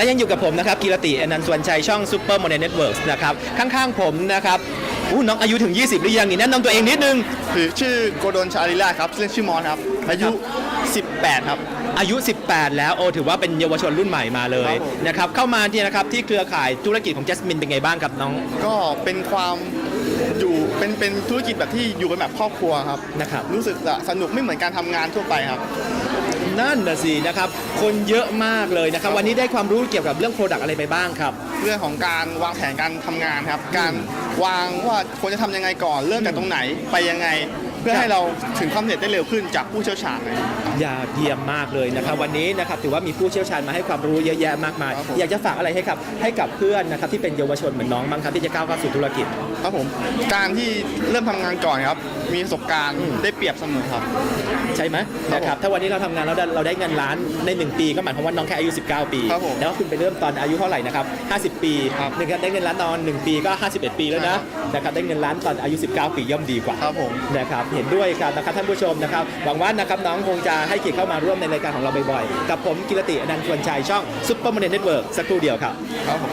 และยังอยู่กับผมนะครับกีรติอนันต์สวนชัยช่อง Super Modern Networks นะครับ ข้างๆผมนะครับอู้น้องอายุถึง 20 หรือยังนี่แนะนำตัวเองนิดนึง คือชื่อโกดนชาลิลาครับเล่นชื่อมอสครับ อายุ 18 ครับ อายุ 18 แล้วโอ้ถือว่าเป็นเยาวชนรุ่นใหม่มาเลยครับผม นะครับเข้ามาเนี่ยนะครับที่เครือข่ายธุรกิจของ Jasmine เป็นไงบ้างครับน้อง ก็เป็นความ อยู่เป็นเป็นธุรกิจแบบที่อยู่กันแบบครอบครัวครับนะครับ รู้สึกอะสนุกไม่เหมือนการทำงานทั่วไปครับ นั่นนะสินะครับ คนเยอะมากเลยนะครับ วันนี้ได้ความรู้เกี่ยวกับเรื่อง Product อะไรไปบ้างครับ เรื่องของการวางแผนการทำงานครับ การวางว่าควรจะทำยังไงก่อน เริ่มจากตรงไหนไปยังไง เพื่อให้เราถึงความสำเร็จได้เร็วขึ้นจากผู้เชี่ยวชาญเลยอย่าเยี่ยมมากเลยนะครับวันนี้นะครับถือว่ามีผู้เชี่ยวชาญมาให้ความรู้เยอะแยะมากมาย ครับผม อยากจะฝากอะไรให้กับให้กับเพื่อนนะครับที่เป็นเยาวชนเหมือนน้องบ้างครับที่จะก้าวเข้าสู่ธุรกิจ ครับผมการที่เริ่มทำงานก่อนครับ มีประสบการณ์ได้เปรียบเสมอครับ ใช่ไหมครับนะครับถ้าวันนี้เราทำงานแล้วได้เราได้เงินล้านใน 1 ปีก็หมายความว่าน้องแค่อายุ 19 ปีครับผมแล้วคุณไปเริ่มตอนอายุเท่าไหร่นะครับ 50 ปีครับหนึ่งครับได้เงินล้านตอน 1 ปีก็ 51 ปีแล้วนะใช่ครับนะครับได้เงินล้านตอนอายุ 19 ปีย่อมดีกว่าครับผม นะครับเห็นด้วยครับนะครับท่านผู้ชมนะครับหวังว่านะครับน้องคงจะให้เกียรติเข้ามาร่วมในรายการของเราบ่อยๆ กับผมกิรติอนันต์ชวนชัยช่องซุปเปอร์ม n นเน็ตเวิร์กสักครู่เดียวครับ ครับผม